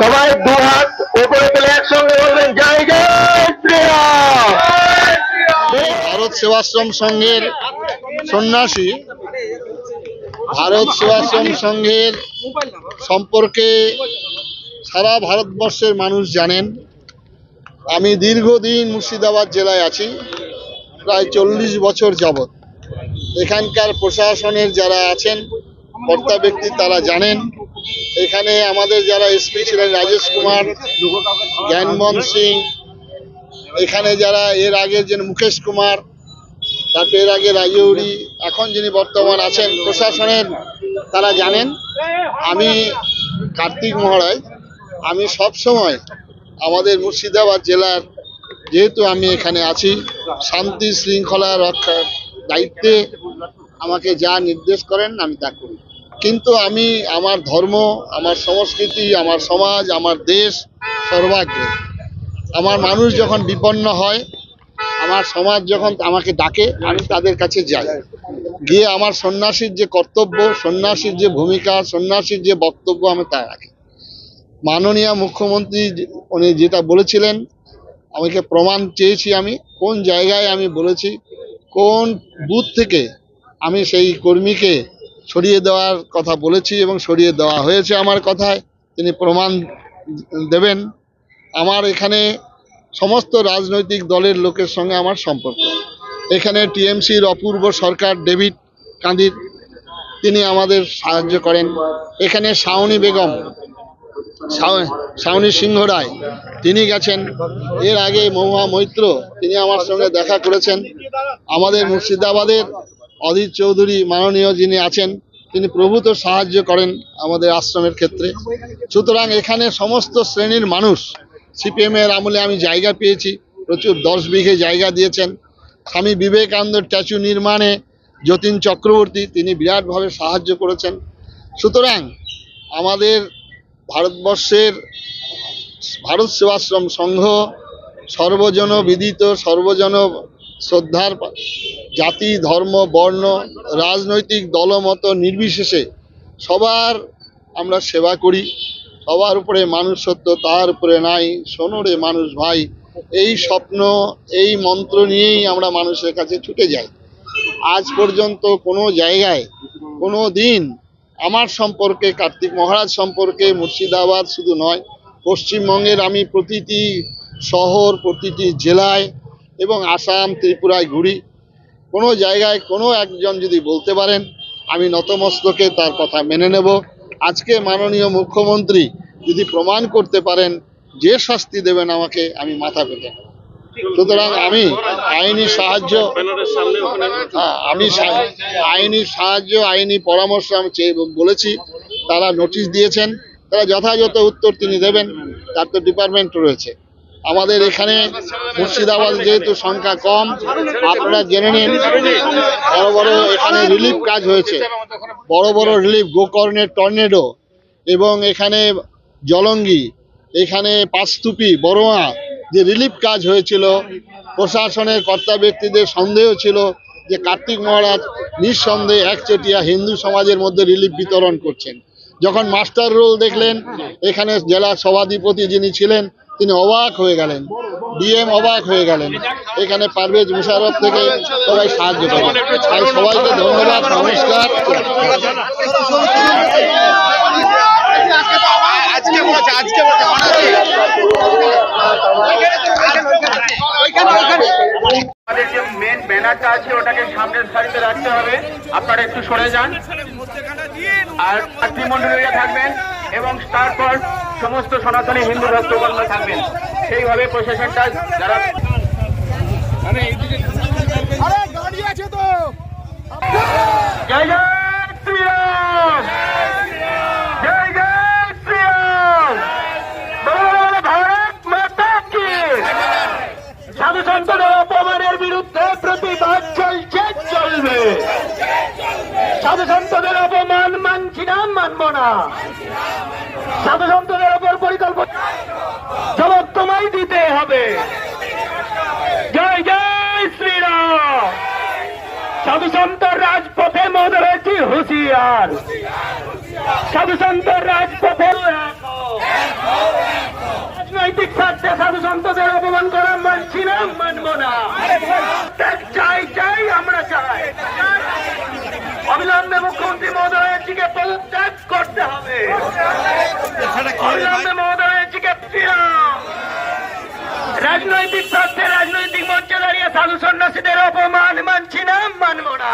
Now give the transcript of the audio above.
সবাই দু হাত উপরে তুলে একসঙ্গে বলবেন জয় জয় ভারত সেবাশ্রম সংঘের সন্ন্যাসী, ভারত সেবাশ্রম সংঘের সম্পর্কে সারা ভারতবর্ষের মানুষ জানেন। আমি দীর্ঘদিন মুর্শিদাবাদ জেলায় আছি, প্রায় চল্লিশ বছর যাবৎ। এখানকার প্রশাসনের যারা আছেন কর্তা ব্যক্তি তারা জানেন। এখানে আমাদের যারা এসপি ছিলেন রাজেশ কুমার, জ্ঞানমোহন সিং, এখানে যারা এর আগে যে মুকেশ কুমার, তারপর এর আগে রাজৌরি এখন যিনি বর্তমান আছেন প্রশাসনের, তারা জানেন। আমি কার্তিক মহারাজ, আমি সব সময় আমাদের মুর্শিদাবাদ জেলার, যেহেতু আমি এখানে আছি, শান্তি শৃঙ্খলা রক্ষার দায়িত্বে আমাকে যা নির্দেশ করেন আমি তা করি। কিন্তু আমি আমার ধর্ম, আমার সংস্কৃতি, আমার সমাজ, আমার দেশ সর্বাগ্রে। আমার মানুষ যখন বিপন্ন হয়, আমার সমাজ যখন আমাকে ডাকে, আমি তাদের কাছে যাই। গিয়ে আমার সন্ন্যাসীর যে কর্তব্য, সন্ন্যাসীর যে ভূমিকা, সন্ন্যাসীর যে বক্তব্য আমি তা রাখি। মাননীয় মুখ্যমন্ত্রী উনি যেটা বলেছিলেন, আমাকে প্রমাণ চেয়েছি আমি, কোন জায়গায় আমি বলেছি, কোন বুথ থেকে আমি সেই কর্মীকে সরিয়ে দেওয়ার কথা বলেছি এবং সরিয়ে দেওয়া হয়েছে আমার কথায়। তিনি প্রমাণ দেবেন। আমার এখানে সমস্ত রাজনৈতিক দলের লোকের সঙ্গে আমার সম্পর্ক। এখানে টিএমসির অপূর্ব সরকার ডেভিড কান্দির তিনি আমাদের সাহায্য করেন। এখানে শাওনি বেগম শাওনি সিংহ রায়, তিনি গেছেন। এর আগে মহুয়া মৈত্র, তিনি আমার সঙ্গে দেখা করেছেন। আমাদের মুর্শিদাবাদের অধীর চৌধুরী মাননীয় যিনি আছেন, তিনি প্রভূত সাহায্য করেন আমাদের আশ্রমের ক্ষেত্রে। সুতরাং এখানে সমস্ত শ্রেণির মানুষ, সিপিএম এর আমলে আমি জায়গা পেয়েছি, প্রচুর দশ বিঘে জায়গা দিয়েছেন। স্বামী বিবেকানন্দ স্ট্যাচু নির্মাণে যতীন চক্রবর্তী, তিনি বিরাটভাবে সাহায্য করেছেন। সুতরাং আমাদের ভারতবর্ষের ভারত সেবাশ্রম সংঘ সর্বজন বিদিত সর্বজন শ্রদ্ধার জাতি, ধর্ম, বর্ণ, রাজনৈতিক দলমত নির্বিশেষে সবার আমরা সেবা করি। সবার উপরে মানুষ সত্য তার উপরে নাই। সোনরে মানুষ ভাই, এই স্বপ্ন, এই মন্ত্র নিয়েই আমরা মানুষের কাছে ছুটে যাই। আজ পর্যন্ত কোনো জায়গায়, কোনো দিন আমার সম্পর্কে, কার্তিক মহারাজ সম্পর্কে মুর্শিদাবাদ শুধু নয়, পশ্চিমবঙ্গের আমি প্রতিটি শহর, প্রতিটি জেলায় এবং আসাম ত্রিপুরায় ঘুরি। কোনো জায়গায় কোনো একজন যদি বলতে পারেন আমি নতমস্তকে তার কথা মেনে নেব। আজকে মাননীয় মুখ্যমন্ত্রী যদি প্রমাণ করতে পারেন যে শাস্তি দেবেন আমাকে আমি মাথা পেতে সুতরাং আমি আইনি সাহায্য হ্যাঁ, আমি আইনি সাহায্য আইনি পরামর্শ আমি চেয়ে বলেছি। তারা নোটিশ দিয়েছেন। তারা যথাযথ উত্তর তিনি দেবেন। তার তো ডিপার্টমেন্ট রয়েছে। আমাদের এখানে মুর্শিদাবাদ যেহেতু সংখ্যা কম, আপনারা জেনে নিন, বড় বড় এখানে রিলিফ কাজ হয়েছে। বড় বড় রিলিফ গোকর্ণের টর্নেডো এবং এখানে জলঙ্গি, এখানে পাঁচতুপি, বড়োয়া, যে রিলিফ কাজ হয়েছিল, প্রশাসনের কর্তা ব্যক্তিদের সন্দেহ ছিল যে কার্তিক মহারাজ নিঃসন্দেহে একচেটিয়া হিন্দু সমাজের মধ্যে রিলিফ বিতরণ করছেন। যখন মাস্টার রোল দেখলেন, এখানে জেলা সভাধিপতি যিনি ছিলেন তিনি অবাক হয়ে গেলেন। ডিএম অবাক হয়ে গেলেন। এখানে পারভেজ মুশারফ থেকে সবাই সাহায্য করে তাই সবাইকে ধন্যবাদ নমস্কার। মনে আছে আমাদের যে মেন ব্যানারটা আছে ওটাকে সামনের সারিতে রাখতে হবে। আপনারা একটু সরে যান। আর মাতৃমণ্ডলীরা থাকবেন। এবং তারপর সমস্ত সনাতনী হিন্দু ভক্তগণ থাকবেন। সেইভাবে প্রশাসনটা যারা জয় জয় শ্রীরাম! জয় জয় শ্রীরাম! ভারত মাতা কি? সাধু সন্তদের অপমানের বিরুদ্ধে প্রতিবাদ চলছে চলবে। সাধু সন্তদের অপমান রাম মানব না। সাধু সন্তদের ওপর পরিকল্পনা। জবাব তোমায় দিতে হবে। জয় জয় শ্রীরাম। সাধু সন্ত রাজপথে মদ রয়েছি হুশিয়ার। সাধু সন্ত রাজপথে রাজনৈতিক স্বার্থে সাধু সন্তদের অপমান করা মানছি না। রাজনৈতিক তথ্যে রাজনৈতিক মঞ্চে দাঁড়িয়ে সাধু সন্ন্যাসীদের অপমান মানছি না মানব না।